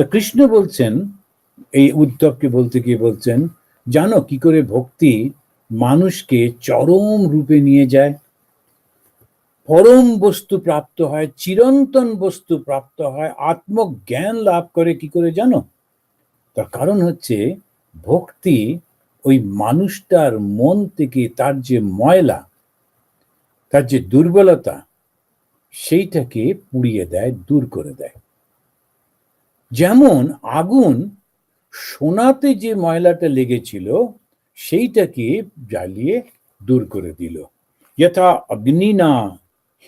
তা কৃষ্ণ বলছেন, এই উদ্ধবকে বলতে গিয়ে বলছেন, জানো কি করে ভক্তি মানুষকে চরম রূপে নিয়ে যায়? পরম বস্তু প্রাপ্ত হয়, চিরন্তন বস্তু প্রাপ্ত হয়, আত্মজ্ঞান লাভ করে কি করে জানো? তার কারণ হচ্ছে ভক্তি ওই মানুষটার মন থেকে তার যে ময়লা, তার যে দুর্বলতা, সেইটাকে পুড়িয়ে দেয়, দূর করে দেয়। যেমন আগুন সোনাতে যে ময়লাটা লেগেছিল, সেইটাকে জ্বালিয়ে দূর করে দিল। যথা অগ্নিনা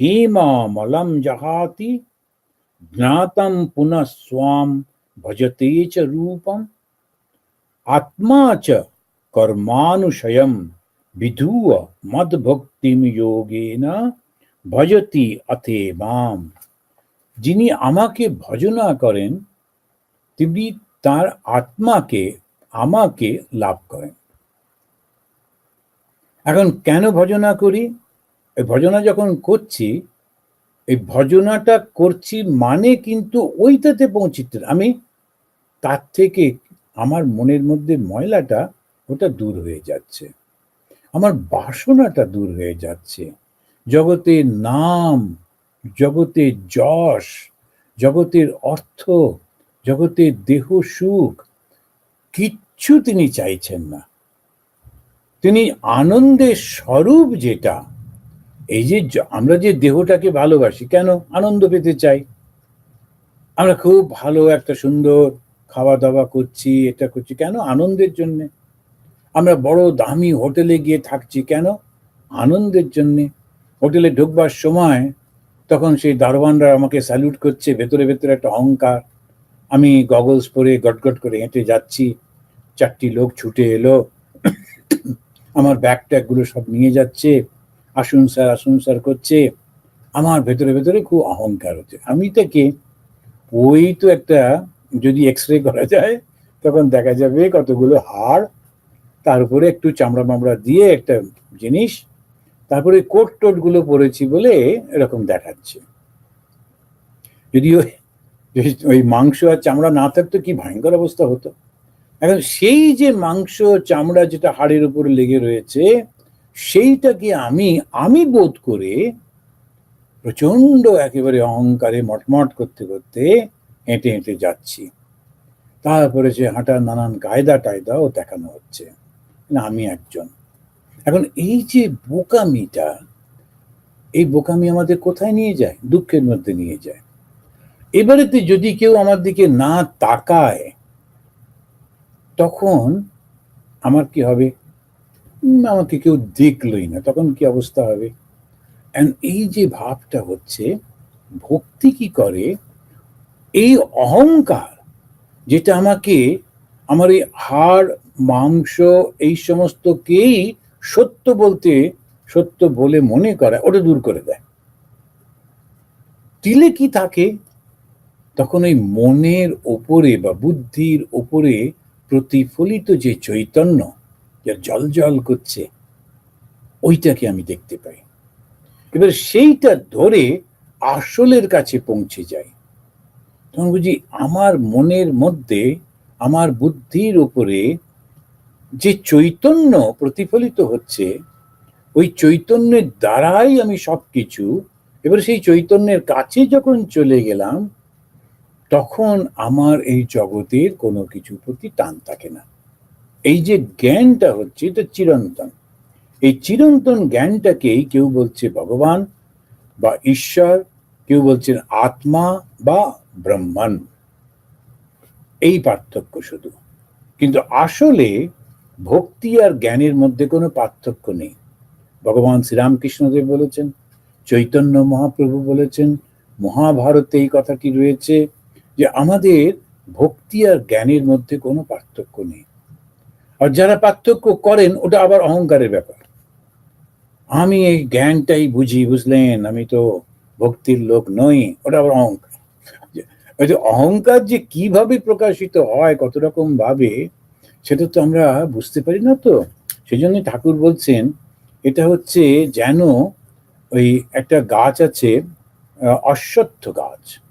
হেমা মলম জহাতি, জ্ঞাতম পুনঃ স্বাম ভজতে চ রূপম। আত্মা চ কর্মানুশয়ম বিধুয় মদভক্তিম যোগেন ভজতি অথে মাম। যিনি আমাকে ভজনা করেন তিনি তার আত্মাকে, আমাকে লাভ করেন। এখন কেন ভজনা করি? এই ভজনা যখন করছি, এই ভজনাটা করছি মানে কিন্তু ওইটাতে পৌঁছিতে, আমি তার থেকে আমার মনের মধ্যে ময়লাটা ওটা দূর হয়ে যাচ্ছে। আমার বাসনাটা দূর হয়ে যাচ্ছে। জগতের নাম জগতের যশ, জগতের অর্থ জগতের দেহ সুখ কিচ্ছু তিনি চাইছেন না। তিনি আনন্দের স্বরূপ যেটা, এই যে আমরা যে দেহটাকে ভালোবাসি, কেন আনন্দ পেতে চাই? আমরা খুব ভালো একটা সুন্দর খাওয়া দাওয়া করছি, এটা করছি, কেন আনন্দের জন্য? আমরা বড় দামি হোটেলে গিয়ে থাকছি, কেন আনন্দের জন্য? হোটেলে ঢুকবার সময় তখন সেই দারোয়ানরা আমাকে স্যালুট করছে, ভেতরে ভেতরে একটা অহংকার। আমি গগলস পরে গটগট করে হেঁটে যাচ্ছি। চারটি লোক ছুটে এলো। আমার ব্যাগ ট্যাগগুলো সব নিয়ে যাচ্ছে। আসুন স্যার আসুন স্যার করছে। আমার ভেতরে ভেতরে খুব অহংকার হচ্ছে। আমি থেকে ওই তো একটা যদি এক্স রে করা যায়, তখন দেখা যাবে কতগুলো হাড়, তার উপরে একটু চামড়া মামড়া দিয়ে একটা জিনিস, তারপরে কোট টোটগুলো পরেছি বলে এরকম দেখাচ্ছে। যদি ওই মাংস আর চামড়া না থাকতো কি ভয়ঙ্কর অবস্থা হতো? এখন সেই যে মাংস চামড়া যেটা হাড়ের উপরে লেগে রয়েছে, সেইটাকে আমি আমি বোধ করে প্রচণ্ড একেবারে অহংকারে মটমট করতে করতে হেঁটে হেঁটে যাচ্ছি। তারপরে যে হাঁটার নানান কায়দা টায়দাও দেখানো হচ্ছে। না, আমি একজন। এখন এই যে বোকামিটা, এই বোকামি আমাদের কোথায় নিয়ে যায়? দুঃখের মধ্যে নিয়ে যায়। এবারেতে যদি কেউ আমার দিকে না তাকায়, তখন আমার কি হবে? আমাকে কেউ দেখলই না। তখন কি অবস্থা হবে? And এই যে ভাবটা হচ্ছে, ভক্তি কি করে? এই অহংকার যেটা আমাকে, আমার এই হাড়, মাংস, এই সমস্তকেই সত্য বলতে, সত্য বলে মনে করা, ওটা দূর করে দেয়। তিলে কি থাকে? তখন ওই মনের ওপরে বা বুদ্ধির ওপরে প্রতিফলিত যে চৈতন্য যা জল জল করছে, ওইটাকে আমি দেখতে পাই। এবার সেইটা ধরে আসলের কাছে পৌঁছে যাই তখন বুঝি আমার মনের মধ্যে, আমার বুদ্ধির উপরে যে চৈতন্য প্রতিফলিত হচ্ছে, ওই চৈতন্যের দ্বারাই আমি সবকিছু, এবার সেই চৈতন্যের কাছে যখন চলে গেলাম তখন আমার এই জগতের কোনো কিছু প্রতি টান থাকে না। এই যে জ্ঞানটা হচ্ছে, এটা চিরন্তন। এই চিরন্তন জ্ঞানটাকেই কেউ বলছে ভগবান বা ঈশ্বর, কেউ বলছেন আত্মা বা ব্রহ্মান এই পার্থক্য শুধু। কিন্তু আসলে ভক্তি আর জ্ঞানের মধ্যে কোনো পার্থক্য নেই। ভগবান শ্রীরামকৃষ্ণদেব বলেছেন, চৈতন্য মহাপ্রভু বলেছেন, মহাভারতে এই কথাটি রয়েছে যে আমাদের ভক্তি আর জ্ঞানের মধ্যে কোনো পার্থক্য নেই। আর যারা পার্থক্য করেন, ওটা আবার অহংকারের ব্যাপার। আমি এই জ্ঞানটাই বুঝি, বুঝলেন? আমি তো ভক্তির লোক নই, ওটা আবার অহংকার। অহংকার যে কীভাবে প্রকাশিত হয়, কত রকম ভাবে, সেটা তো আমরা বুঝতে পারি না তো। সেই জন্য ঠাকুর বলছেন, এটা হচ্ছে যেন ওই একটা গাছ আছে অশ্বত্থ গাছ।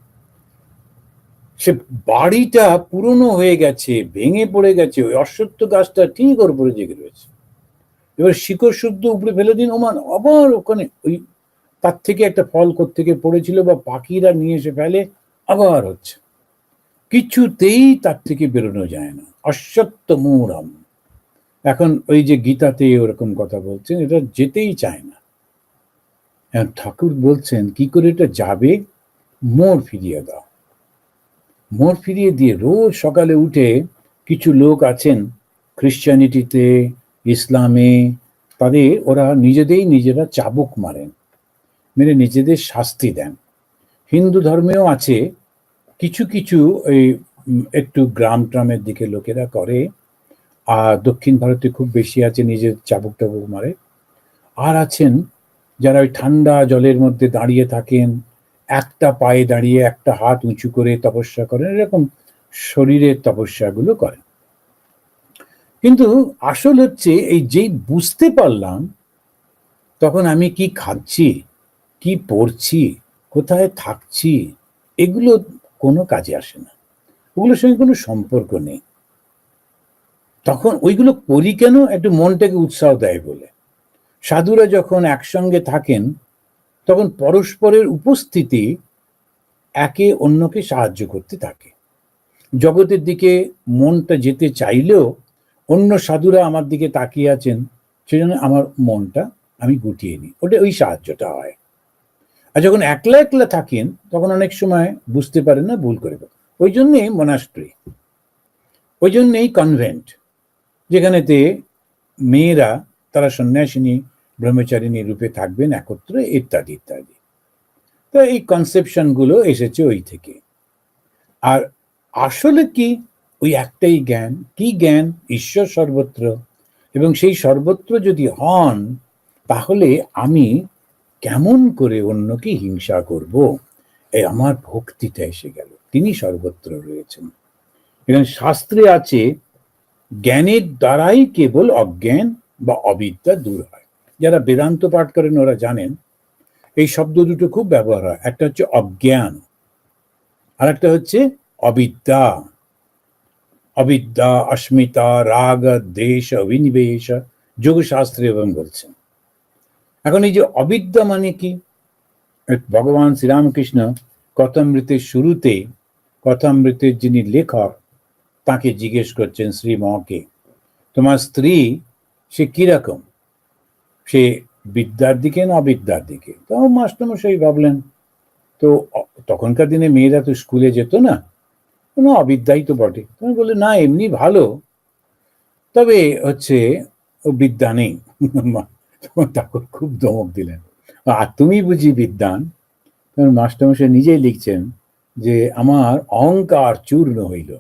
সে বাড়িটা পুরনো হয়ে গেছে, ভেঙে পড়ে গেছে, ওই অশ্বত্থ গাছটা ঠিক ওর উপরে জেগে রয়েছে। এবার শিকড় শুদ্ধ উপরে ফেলে দিন, ওমান আবার ওখানে ওই তার থেকে একটা ফল থেকে পড়েছিল বা পাখিরা নিয়ে এসে ফেলে, আবার হচ্ছে। কিছুতেই তার থেকে বেরোনো যায় না। অশ্বত্থ মূরম এখন ওই যে গীতাতে ওরকম কথা বলছেন, এটা যেতেই চায় না। ঠাকুর বলছেন, কি করে এটা যাবে? মোর ফিরিয়ে দাও। মোড় ফিরিয়ে দিয়ে রোজ সকালে উঠে কিছু লোক আছেন খ্রিশ্চানিটিতে, ইসলামে, তাদের ওরা নিজেদেরই নিজেরা চাবুক মারেন, মেরে নিজেদের শাস্তি দেন। হিন্দু ধর্মেও আছে, কিছু কিছু ওই একটু গ্রাম ট্রামের দিকে লোকেরা করে, আর দক্ষিণ ভারতে খুব বেশি আছে নিজের চাবুক টাবুক মারে। আর আছেন যারা ওই ঠান্ডা জলের মধ্যে দাঁড়িয়ে থাকেন একটা পায়ে দাঁড়িয়ে একটা হাত উঁচু করে তপস্যা করেন, এরকম শরীরের তপস্যাগুলো করেন। কিন্তু আসল হচ্ছে এই যেই বুঝতে পারলাম, তখন আমি কি খাচ্ছি, কি পড়ছি, কোথায় থাকছি, এগুলো কোনো কাজে আসে না। ওগুলোর সঙ্গে কোনো সম্পর্ক নেই। তখন ওইগুলো করি কেন? একটু মনটাকে উৎসাহ দেয় বলে। সাধুরা যখন একসঙ্গে থাকেন তখন পরস্পরের উপস্থিতি একে অন্যকে সাহায্য করতে থাকে। জগতের দিকে মনটা যেতে চাইলেও অন্য সাধুরা আমার দিকে তাকিয়ে আছেন, সেজন্য আমার মনটা আমি গুটিয়ে নিই। ওটা ওই সাহায্যটা হয়। আর যখন একলা একলা থাকেন, তখন অনেক সময় বুঝতে পারেন না, ভুল করে ওই জন্যে মনাস্ট্রি। ওই জন্যেই কনভেন্ট, যেখানেতে মেয়েরা, তারা সন্ন্যাসিনী ব্রহ্মচারিণী রূপে থাকবেন একত্রে, ইত্যাদি ইত্যাদি। তো এই কনসেপশনগুলো এসেছে ওই থেকে। আর আসলে কি? ওই একটাই জ্ঞান। কি জ্ঞান? ঈশ্বর সর্বত্র। এবং সেই সর্বত্র যদি হন, তাহলে আমি কেমন করে অন্যকে হিংসা করব? এই আমার ভক্তিটা এসে গেল। তিনি সর্বত্র রয়েছেন। এবং শাস্ত্রে আছে, জ্ঞানের দ্বারাই কেবল অজ্ঞান বা অবিদ্যা দূর হয়। যারা বেদান্ত পাঠ করেন, ওরা জানেন, এই শব্দ দুটো খুব ব্যবহার হয়। একটা হচ্ছে অজ্ঞান আর একটা হচ্ছে অবিদ্যা। অবিদ্যা, অস্মিতা, রাগ, দেশ অভিনিবেশ যোগশাস্ত্রে এবং বলছেন এখন এই যে অবিদ্যা মানে কি? ভগবান শ্রীরামকৃষ্ণ কথামৃতের শুরুতে, কথামৃতের যিনি লেখক, তাকে জিজ্ঞেস করছেন, শ্রী মকে, তোমার স্ত্রী, সে কীরকম সে বিদ্যার দিকে না অবিদ্যার দিকে? তো মাস্টারমশাই ভাবলেন, তো, তখনকার দিনে মেয়েরা তো স্কুলে যেত না? কোনো অবিদ্যাই তো বটে। তুমি বলে না, এমনি ভালো। তবে হচ্ছে ও বিদ্যা নেই। তখন খুব দমক দিলেন, আর তুমি বুঝি বিদ্যান? তখন মাস্টারমশাই নিজেই লিখছেন যে, আমার অহংকার চূর্ণ হইল।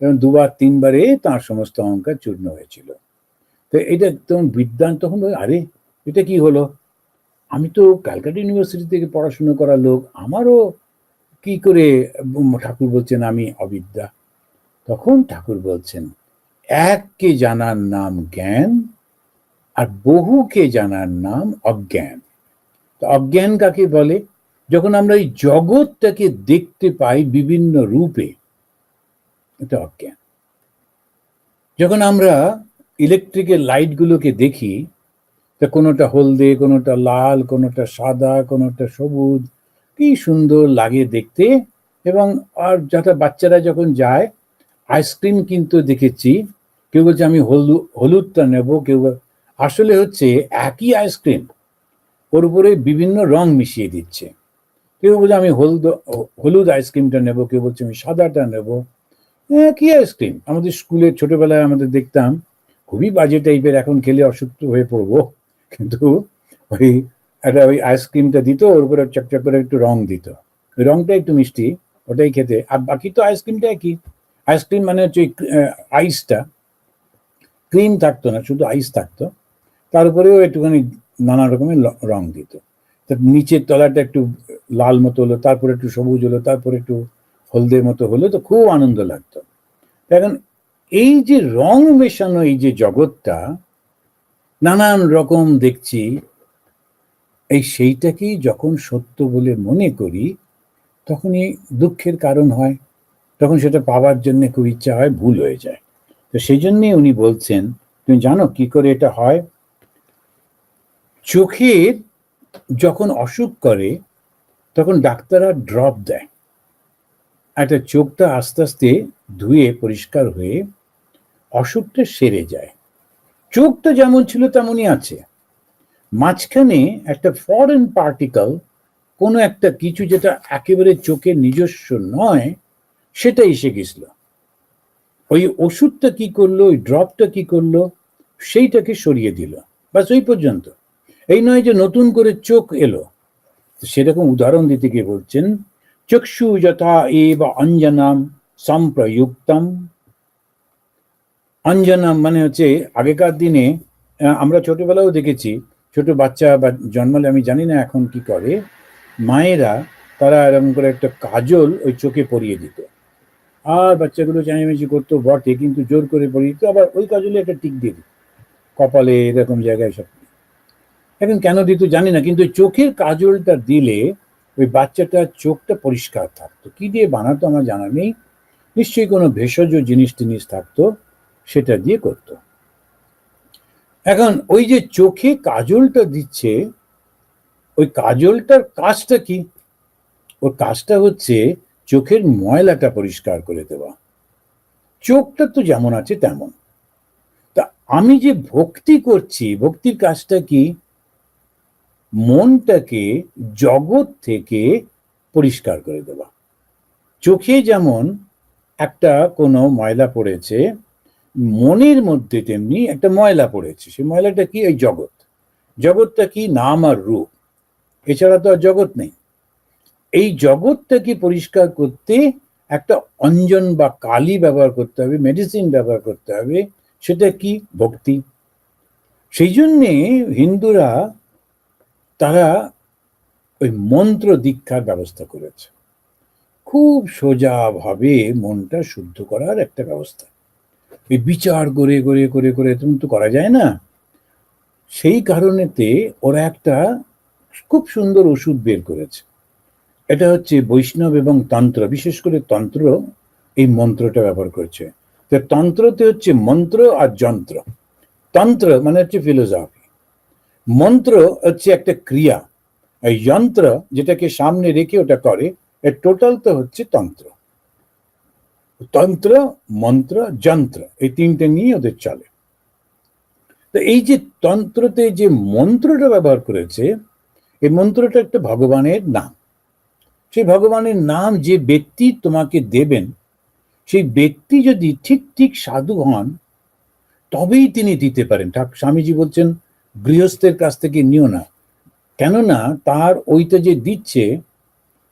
এবং দুবার, তিনবারে তার সমস্ত অহংকার চূর্ণ হয়েছিল। তো এটা, তখন বিদ্যান তখন আরে এটা কি হলো? আমি তো ক্যালকাটা ইউনিভার্সিটি থেকে পড়াশুনো করা লোক, আমারও কি করে ঠাকুর বলছেন আমি অবিদ্যা? তখন ঠাকুর বলছেন এককে জানার নাম জ্ঞান আর বহুকে জানার নাম অজ্ঞান। তো অজ্ঞান কাকে বলে? যখন আমরা এই জগৎটাকে দেখতে পাই বিভিন্ন রূপে, এটা অজ্ঞান। যখন আমরা ইলেকট্রিকের লাইটগুলোকে দেখি তা কোনোটা হলদে, কোনোটা লাল, কোনোটা সাদা, কোনোটা সবুজ। কি সুন্দর লাগে দেখতে। এবং আর যাতে বাচ্চারা যখন যায়, আইসক্রিম কিন্তু দেখেছি। কেউ বলছে, আমি হলুদ, হলুদটা নেব। কেউ আসলে হচ্ছে একই আইসক্রিম ওর উপরে বিভিন্ন রং মিশিয়ে দিচ্ছে। কেউ বলছে, আমি হলুদ হলুদ আইসক্রিমটা নেব। কেউ বলছে, আমি সাদাটা নেব। একই আইসক্রিম। আমাদের স্কুলে ছোটবেলায় আমাদের দেখতাম, খুবই বাজে টাইপের, এখন খেলে অসুস্থ হয়ে পড়ব। কিন্তু ওই একটা ওই আইসক্রিমটা দিত, ওর উপরে চকচক করে একটু রং দিত। ওই রংটা একটু মিষ্টি, ওটাই খেতে। আর বাকি তো আইসক্রিমটা একই। আইসক্রিম মানে হচ্ছে আইসটা ক্রিম থাকতো না, শুধু আইস থাকতো। তার উপরেও একটুখানি নানা রকমের রং দিত। তার নিচের তলাটা একটু লাল মতো হলো, তারপরে একটু সবুজ হলো, তারপরে একটু হলদে মতো হলো, তো খুব আনন্দ লাগতো। এখন এই যে রং মেশানো, এই যে জগৎটা নানান রকম দেখছি। এই সেইটাকেই যখন সত্য বলে মনে করি, তখনই দুঃখের কারণ হয়। তখন সেটা পাওয়ার জন্য খুব ইচ্ছা হয়, ভুল হয়ে যায়। তো সেই জন্যই উনি বলছেন, তুমি জানো কি করে এটা হয়? চোখের যখন অসুখ করে, তখন ডাক্তাররা ড্রপ দেয়। একটা চোখটা আস্তে আস্তে ধুয়ে পরিষ্কার হয়ে অসুখটা সেরে যায়। চোখটা যেমন ছিল তেমনই আছে। মাঝখানে একটা ফরেন পার্টিকেল কোনো একটা কিছু যেটা একেবারে চোখের নিজস্ব নয়, সেটা এসে গেছিল। ওই ওষুধটা কি করল, ওই ড্রপটা কি করল, সেইটাকে সরিয়ে দিল। বাস ওই পর্যন্ত। এই নয় যে নতুন করে চোখ এলো। সেরকম উদাহরণ দিতে গিয়ে বলছেন, চক্ষু যথা এ বা অঞ্জনাম সম্প্রযুক্তম। অঞ্জনাম মানে হচ্ছে আগেকার দিনে আমরা ছোটবেলাও দেখেছি, ছোট বাচ্চা বা জন্মালে, আমি জানি না এখন কি করে, মায়েরা তারা এরকম করে একটা কাজল ওই চোখে পরিয়ে দিত। আর বাচ্চাগুলো চাইমেচি করতো বটে, কিন্তু জোর করে পরিয়ে দিত, আবার ওই কাজলে একটা টিক দিয়ে দিত, কপালে এরকম জায়গায় সব। এখন কেন দিত জানি না, কিন্তু চোখের কাজলটা দিলে ওই বাচ্চাটার চোখটা পরিষ্কার থাকতো। কি দিয়ে বানাতো আমার জানা নেই। নিশ্চয়ই কোনো ভেষজ জিনিস টিনিস থাকতো। সেটা দিয়ে করতো। এখন ওই যে চোখে কাজলটা দিচ্ছে, ওই কাজলটার কাজটা কি? ওর কাজটা হচ্ছে চোখের ময়লাটা পরিষ্কার করে দেওয়া। চোখটা তো যেমন আছে তেমন। তা আমি যে ভক্তি করছি, ভক্তির কাজটা কি? মনটাকে, জগৎ থেকে পরিষ্কার করে দেওয়া। চোখে যেমন একটা কোনো ময়লা পড়েছে মনের মধ্যে তেমনি একটা ময়লা পড়েছে। সেই ময়লাটা কি? এই জগৎ। জগৎটা কি? নাম আর রূপ। এছাড়া তো আর জগৎ নেই। এই জগৎটাকে পরিষ্কার করতে একটা অঞ্জন বা কালি ব্যবহার করতে হবে মেডিসিন ব্যবহার করতে হবে, সেটা কি? ভক্তি। সেই জন্যে হিন্দুরা তারা ওই মন্ত্র দীক্ষার ব্যবস্থা করেছে। খুব সোজাভাবে মনটা শুদ্ধ করার একটা ব্যবস্থা। এই বিচার করে করে করে করে তুমি তো করা যায় না। সেই কারণেতে ওরা একটা খুব সুন্দর ওষুধ বের করেছে। এটা হচ্ছে বৈষ্ণব এবং তন্ত্র, বিশেষ করে তন্ত্র এই মন্ত্রটা ব্যবহার করছে। তো তন্ত্রতে হচ্ছে মন্ত্র আর যন্ত্র। তন্ত্র মানে হচ্ছে ফিলোসফি মন্ত্র হচ্ছে একটা ক্রিয়া। এই যন্ত্র যেটাকে সামনে রেখে ওটা করে, এর টোটাল তো হচ্ছে তন্ত্র। তন্ত্র, মন্ত্র, যন্ত্র, এই তিনটে নিয়ে ওদের চলে। তো এই যে তন্ত্রতে যে মন্ত্রটা ব্যবহার করেছে, এই মন্ত্রটা একটা ভগবানের নাম। সেই ভগবানের নাম যে ব্যক্তি তোমাকে দেবেন, সেই ব্যক্তি যদি ঠিক ঠিক সাধু হন, তবেই তিনি দিতে পারেন। ঠাক- স্বামীজি বলছেন, গৃহস্থের কাছ থেকে নিও না। কেননা তার ওইটা যে দিচ্ছে,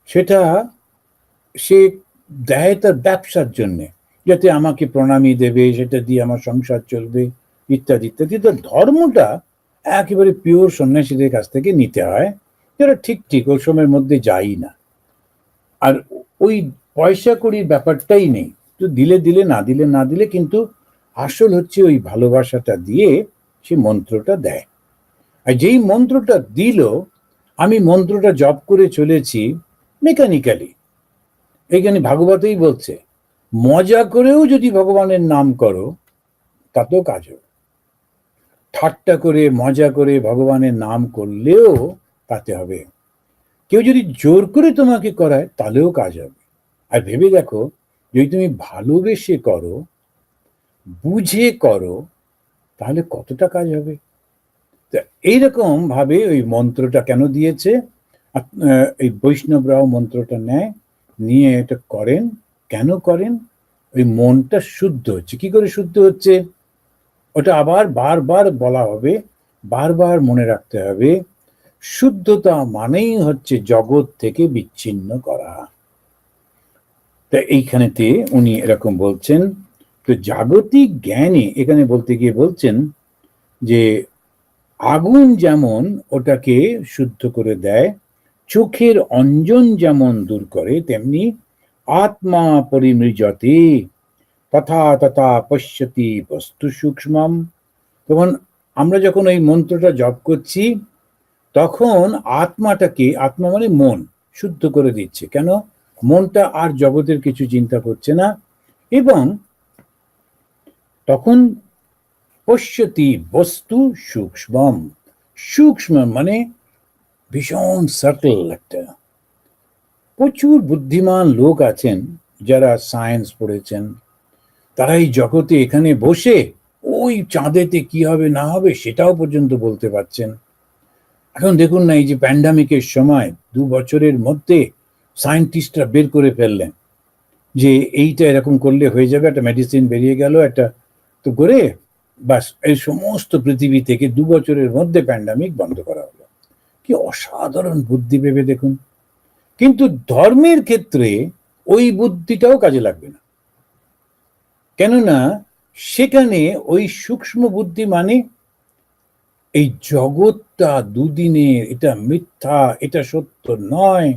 সেটা সে দেয় তার ব্যবসার জন্যে, যাতে আমাকে প্রণামী দেবে, সেটা দিয়ে আমার সংসার চলবে, ইত্যাদি ইত্যাদি। তো ধর্মটা একেবারে পিওর সন্ন্যাসীদের কাছ থেকে নিতে হয়, যারা ঠিক ঠিক ওই সময়ের মধ্যে যাই না। আর ওই পয়সা কড়ির ব্যাপারটাই নেই। তো দিলে দিলে, না দিলে না দিলে, কিন্তু আসল হচ্ছে ওই ভালোবাসাটা দিয়ে সে মন্ত্রটা দেয়। আর যেই মন্ত্রটা দিল, আমি মন্ত্রটা জপ করে চলেছি মেকানিক্যালি এইখানে ভাগবতেই বলছে, মজা করেও যদি ভগবানের নাম করো, তাতেও কাজ হবে। ঠাট্টা করে, মজা করে ভগবানের নাম করলেও তাতে হবে। কেউ যদি জোর করে তোমাকে করায়, তাহলেও কাজ হবে। আর ভেবে দেখো, যদি তুমি ভালোবেসে করো, বুঝে করো, তাহলে কতটা কাজ হবে? এইরকম ভাবে ওই মন্ত্রটা কেন দিয়েছে? এই বৈষ্ণবরাও মন্ত্রটা নেয়। নিয়ে এটা করেন, কেন করেন? ওই মনটা শুদ্ধ হচ্ছে। কি করে শুদ্ধ হচ্ছে? ওটা আবার বারবার বলা হবে, বারবার মনে রাখতে হবে, শুদ্ধতা মানেই হচ্ছে জগৎ থেকে বিচ্ছিন্ন করা। তা এইখানেতে উনি এরকম বলছেন, তো জাগতিক জ্ঞানে এখানে বলতে গিয়ে বলছেন যে আগুন যেমন ওটাকে শুদ্ধ করে দেয় চোখের অঞ্জন যেমন দূর করে, তেমনি আত্মা পরিমৃজতে। তথা তথা পশ্যতি বস্তু সূক্ষ্মম। তখন আমরা যখন এই মন্ত্রটা জপ করছি, তখন আত্মাটাকে, আত্মা মানে মন, শুদ্ধ করে দিচ্ছে। কেন? মনটা আর জগতের কিছু চিন্তা করছে না। এবং তখন পশ্যতি বস্তু সূক্ষ্মম। সূক্ষ্ম মানে ভীষণ সাটল একটা। প্রচুর বুদ্ধিমান লোক আছেন যারা সায়েন্স পড়েছেন। তারা এই জগতে এখানে বসে ওই চাঁদেতে কি হবে না হবে সেটাও পর্যন্ত বলতে পারছেন। এখন দেখুন না, এই যে প্যান্ডামিকের সময় দু বছরের মধ্যে সায়েন্টিস্টরা বের করে ফেললেন যে এইটা এরকম করলে হয়ে যাবে, একটা মেডিসিন বেরিয়ে গেল, একটা তো করে বাস, এই সমস্ত পৃথিবী থেকে দু বছরের মধ্যে প্যান্ডামিক বন্ধ করা হলো। কি অসাধারণ বুদ্ধি ভেবে দেখুন। কিন্তু ধর্মের ক্ষেত্রে ওই বুদ্ধিটাও কাজে লাগবে না। কেননা সেখানে ওই সূক্ষ্ম বুদ্ধি মানে এই জগৎটা দুদিনের এটা মিথ্যা, এটা সত্য নয়,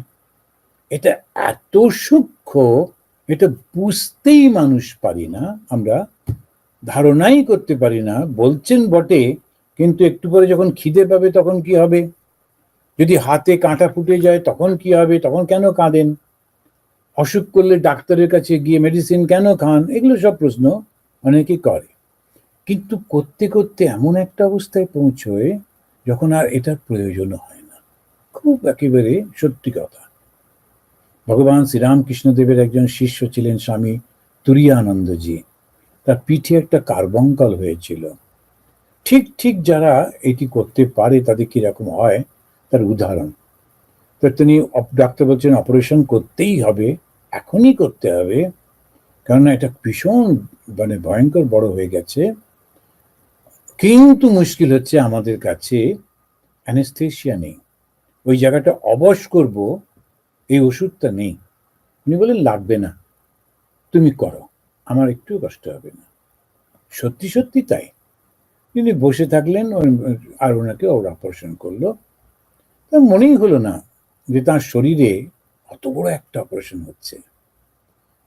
এটা এত সূক্ষ্ম, এটা বুঝতেই মানুষ পারি না, আমরা ধারণাই করতে পারি না, বলছেন বটে, কিন্তু একটু পরে যখন খিদে পাবে তখন কি হবে? যদি হাতে কাঁটা ফুটে যায়, তখন কি হবে? তখন কেন কাঁদেন? অসুখ করলে ডাক্তারের কাছে গিয়ে মেডিসিন কেন খান? এগুলো সব প্রশ্ন অনেকে করে। কিন্তু করতে করতে এমন একটা অবস্থায় পৌঁছয় যখন আর এটার প্রয়োজন হয় না। খুব একেবারে সত্যি কথা। ভগবান শ্রীরামকৃষ্ণদেবের একজন শিষ্য ছিলেন স্বামী তুরিয়ানন্দজি। তার পিঠে একটা কার্বঙ্কাল হয়েছিল। ঠিক ঠিক যারা এটি করতে পারে, তাদের কীরকম হয় তার উদাহরণ। তো তিনি ডাক্তার বলছেন অপারেশন করতেই হবে, এখনই করতে হবে। কেননা এটা ভীষণ মানে ভয়ঙ্কর বড় হয়ে গেছে। কিন্তু মুশকিল হচ্ছে আমাদের কাছে অ্যানেস্থেশিয়া নেই। ওই জায়গাটা অবশ করব, এই ওষুধটা নেই। উনি বলেন লাগবে না। তুমি করো। আমার একটু কষ্ট হবে না। সত্যি সত্যি তাই। তিনি বসে থাকলেন আর ওনাকে ওর অপারেশন করল। মনেই হলো না যে তার শরীরে অত বড় একটা অপারেশন হচ্ছে।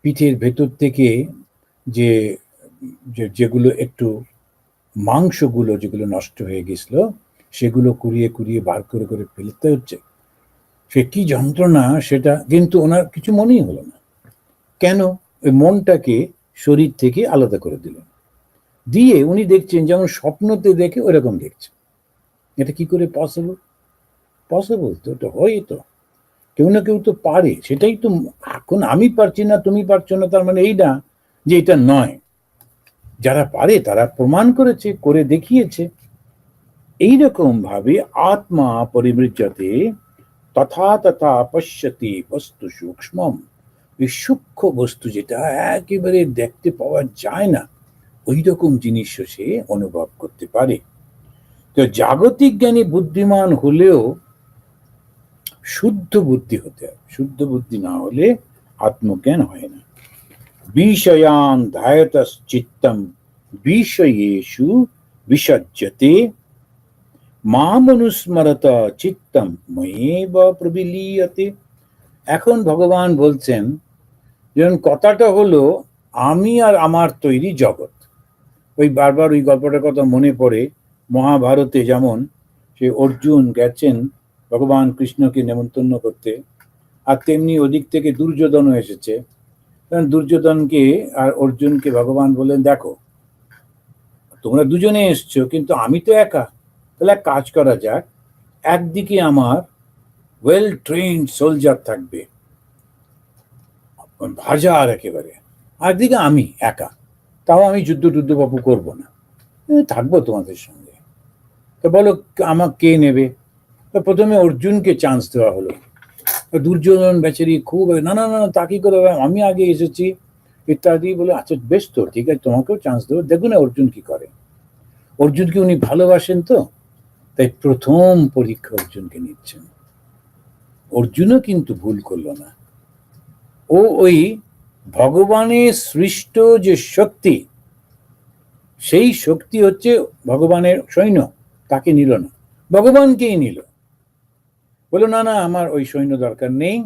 পিঠের ভেতর থেকে যে যেগুলো একটু মাংসগুলো যেগুলো নষ্ট হয়ে গেছিল, সেগুলো কুড়িয়ে কুড়িয়ে বার করে করে ফেলতে হচ্ছে। সে কি যন্ত্রণা সেটা কিন্তু ওনার কিছু মনেই হলো না। কেন? ওই মনটাকে শরীর থেকে আলাদা করে দিল। দিয়ে উনি দেখছেন যেমন স্বপ্নতে দেখে ওরকম দেখছেন এটা কি করে পসিবল পসিবল তো এটা হয় তো। কেউ না কেউ তো পারে। সেটাই তো এখন আমি পারছি না, তুমি পারছ না, তার মানে এই না যে এটা নয়। যারা পারে, তারা প্রমাণ করেছে, করে দেখিয়েছে। এইরকম ভাবে আত্মা পরিমৃজ্যতে তথা তথা পশ্যতি বস্তু সূক্ষ্মম। এই সূক্ষ্ম বস্তু যেটা একেবারে দেখতে পাওয়া যায় না ওই রকম জিনিসও সে অনুভব করতে পারে। তো জাগতিক জ্ঞানী বুদ্ধিমান হলেও শুদ্ধ বুদ্ধি হতে হবে। শুদ্ধ বুদ্ধি না হলে আত্মজ্ঞান হয় না। বিষয়ান ধায়তশ্চিত্তম বিষয়েষু বিসজ্জতে মামনুস্মরত চিত্তম ময়েব প্রবিলীয়তে। এখন ভগবান বলছেন, যেমন কথাটা হলো, আমি আর আমার তৈরি জগৎ। ওই বারবার ওই গল্পটার কথা মনে পড়ে, মহাভারতে যেমন সে অর্জুন গেছেন ভগবান কৃষ্ণকে নেমন্তন্ন করতে, আর তেমনি ওদিক থেকে দুর্যোধনও এসেছে। দুর্যোধনকে আর অর্জুনকে ভগবান বললেন, দেখো, তোমরা দুজনে এসছো, কিন্তু আমি তো একা। তাহলে এক কাজ করা যাক, একদিকে আমার ওয়েল ট্রেন সোলজার থাকবে ভাজার একেবারে একদিকে আমি একা। তাও আমি যুদ্ধ টুদ্ধ বাবু করব না। থাকব তোমাদের সঙ্গে। তো বলো আমার কে নেবে? প্রথমে অর্জুনকে চান্স দেওয়া হলো। দুর্যোধন, বেচারি খুব, না না না, তা কি করে আমি আগে এসেছি। ইত্যাদি বলে আচ্ছা বেশ তো, ঠিক আছে, তোমাকেও চান্স দেবো। দেখুন অর্জুন কি করে? অর্জুনকে উনি ভালোবাসেন তো, তাই প্রথম পরীক্ষা অর্জুনকে নিচ্ছেন। অর্জুনও কিন্তু ভুল করল না। ও ওই ভগবানের সৃষ্ট যে শক্তি, সেই শক্তি হচ্ছে ভগবানের সৈন্য, তাকে নিল না। ভগবানকেই নিল। বলো না না, আমার ওই সৈন্য দরকার নেই,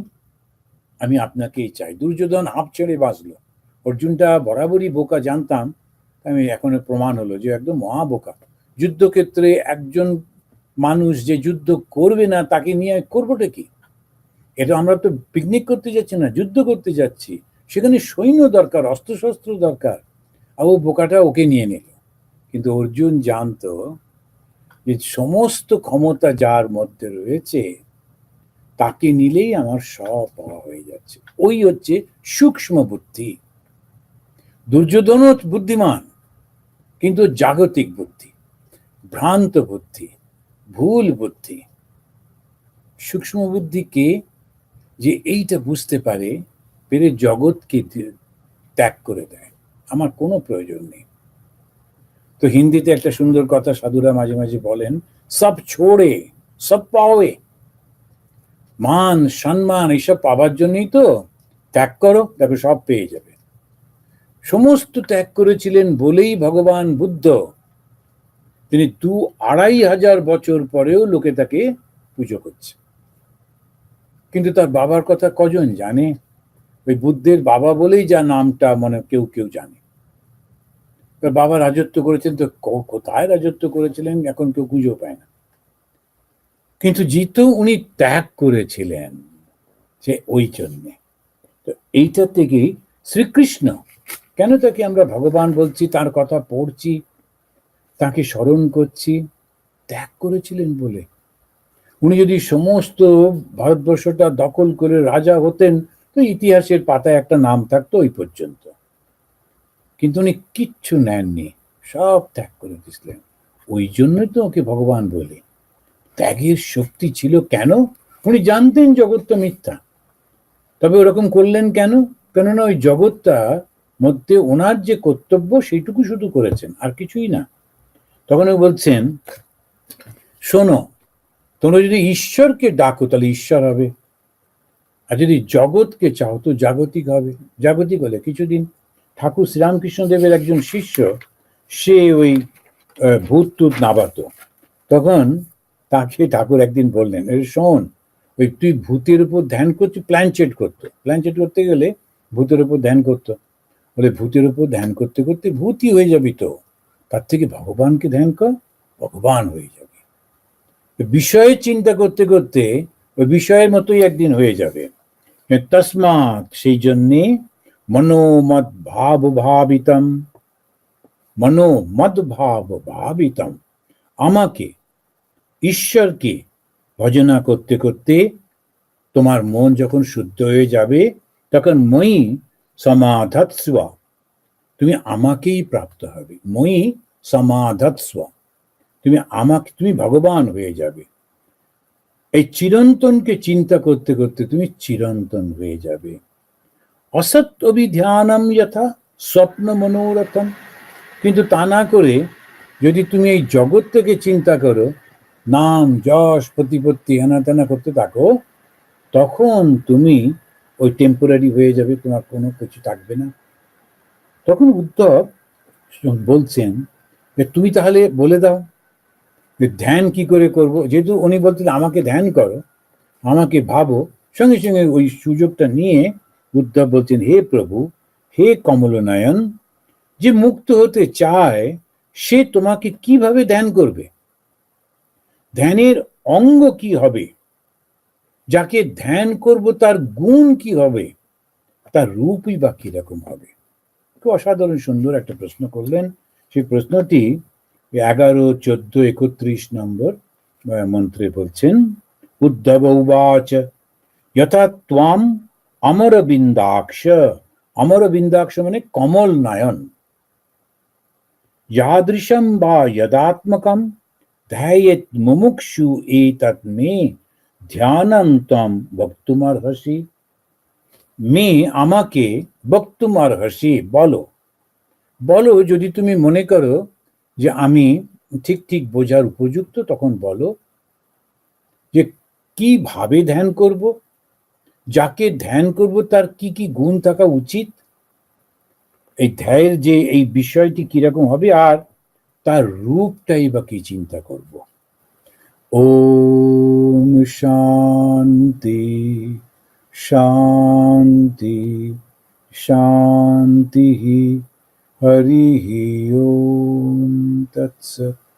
আমি আপনাকেই চাই। দুর্যোধন হাঁপ ছেড়ে বাঁচলো। অর্জুনটা বরাবরই বোকা জানতাম আমি এখনও প্রমাণ হলো যে একদম মহা বোকা যুদ্ধক্ষেত্রে একজন মানুষ যে যুদ্ধ করবে না, তাকে নিয়ে করবোটা কি? এটা আমরা তো পিকনিক করতে যাচ্ছি না, যুদ্ধ করতে যাচ্ছি। সেখানে সৈন্য দরকার, অস্ত্রশস্ত্র দরকার। আর ও বোকাটা ওকে নিয়ে নিল। কিন্তু অর্জুন জানতো যে সমস্ত ক্ষমতা যার মধ্যে রয়েছে তাকে নিলেই আমার সব পাওয়া হয়ে যাচ্ছে। ওই হচ্ছে সূক্ষ্ম বুদ্ধি। দুর্যোধন বুদ্ধিমান, কিন্তু জাগতিক বুদ্ধি, ভ্রান্ত বুদ্ধি, ভুল বুদ্ধি। সূক্ষ্ম বুদ্ধিকে যে এইটা বুঝতে পারে, পেরে জগৎকে ত্যাগ করে দেয়। আমার কোনো প্রয়োজন নেই। তো হিন্দিতে একটা সুন্দর কথা সাধুরা মাঝে মাঝে বলেন, সব ছোড়ে, সব পাওয়ে। মান, সম্মান, এইসব পাবার জন্যই তো ত্যাগ করো দেখো সব পেয়ে যাবে। সমস্ত ত্যাগ করেছিলেন বলেই ভগবান বুদ্ধ। তিনি দু আড়াই হাজার বছর পরেও লোকে তাকে পুজো করছে। কিন্তু তার বাবার কথা কজন জানে? ওই বুদ্ধের বাবা বলেই যা নামটা মানে কেউ কেউ জানে। বাবা রাজত্ব করেছেন, তো কোথায় রাজত্ব করেছিলেন? এখন কেউ খুঁজেও পায় না। কিন্তু জিতু উনি ত্যাগ করেছিলেন সে ওই জন্যে। তো এইটা থেকেই শ্রীকৃষ্ণ, কেন তাকে আমরা ভগবান বলছি, তার কথা পড়ছি, তাকে স্মরণ করছি, ত্যাগ করেছিলেন বলে। উনি যদি সমস্ত ভারতবর্ষটা দখল করে রাজা হতেন, তো ইতিহাসের পাতায় একটা নাম থাকতো ওই পর্যন্ত। কিন্তু উনি কিচ্ছু নেননি, সব ত্যাগ করে দিয়েছিলেন। ওই জন্যই তো ওকে ভগবান বলে। ত্যাগের শক্তি ছিল কেন? উনি জানতেন জগৎটা মিথ্যা। তবে ওরকম করলেন কেন? কেননা ওই জগৎটা মধ্যে ওনার যে কর্তব্য সেইটুকু শুধু করেছেন, আর কিছুই না। তখন উনি বলছেন, শোনো, তোমরা যদি ঈশ্বরকে ডাকো, তাহলে ঈশ্বর হবে। আর যদি জগৎকে চাও, তো জাগতিক হবে। জাগতিক হলে কিছুদিন ঠাকুর শ্রীরামকৃষ্ণদেবের একজন শিষ্য, সে ওই ভূত টুত নাবাত। তখন তাকে ঠাকুর একদিন বললেন শোন, ওই তুই ভূতের উপর ধ্যান করছি প্ল্যানচেট করতো। প্ল্যানচেট করতে গেলে ভূতের উপর ধ্যান করতো। বলে, ভূতের উপর ধ্যান করতে করতে ভূতই হয়ে যাবি তো। তার থেকে ভগবানকে ধ্যান কর, ভগবান হয়ে যাবে। বিষয়ে চিন্তা করতে করতে ওই বিষয়ের মতোই একদিন হয়ে যাবে। তসমাৎ সেই জন্যে মনোমদ ভাব ভাবিতম মনোমদ ভাব ভাবিতম আমাকে ঈশ্বরকে ভজনা করতে করতে তোমার মন যখন শুদ্ধ হয়ে যাবে, তখন মই সমাধৎস্ব। তুমি আমাকেই প্রাপ্ত হবে। মই সমাধৎস্ব। তুমি আমাকে, তুমি ভগবান হয়ে যাবে। এই চিরন্তনকে চিন্তা করতে করতে তুমি চিরন্তন হয়ে যাবে। অসৎ অভিধ্যানম যথা স্বপ্ন মনোরথম। কিন্তু তা না করে যদি তুমি এই জগৎ থেকে চিন্তা করো নাম, যশ, প্রতিপত্তি হেনা করতে থাকো, তখন তুমি ওই টেম্পোরারি হয়ে যাবে, তোমার কোনো কিছু থাকবে না। তখন উদ্ধব বলছেন যে, তুমি তাহলে বলে দাও যে, ধ্যান কি করে করব? যেহেতু উনি বলতেন আমাকে ধ্যান করো, আমাকে ভাবো। সঙ্গে সঙ্গে ওই সুযোগটা নিয়ে উদ্ধব বলছেন, হে প্রভু, হে কমলনয়ন, যে মুক্ত হতে চায়, সে তোমাকে কীভাবে ধ্যান করবে? ধ্যানের অঙ্গ কি হবে? যাকে ধ্যান করব তার গুণ কি হবে? তার রূপই বা কীরকম হবে? খুব অসাধারণ সুন্দর একটা প্রশ্ন করলেন। সেই প্রশ্নটি এগারো, চোদ্দ, একত্রিশ নম্বর মন্ত্রে বলছেন, উদ্ধব উবাচ, যথা ত্বাম অমর বিন্দাক্ষ মানে কমল নয়ন। যাদৃশম বা যদাত্মকম Tayet mumukshu etatme ধ্যানান্তম ভক্তুমার হাসি মেয়ে আমাকে বক্তুমার হাসি বলো। বলো যদি তুমি মনে করো যে আমি ঠিক ঠিক বোঝার উপযুক্ত, তখন বলো যে কীভাবে ধ্যান করব, যাকে ধ্যান করব, তার কি কি গুণ থাকা উচিত? এই ধ্যায়ের যে এই বিষয়টি কীরকম হবে আর তার রূপটাই বা কি চিন্তা করব? ওম শান্তি শান্তি শান্তি হরি ওম তৎসৎ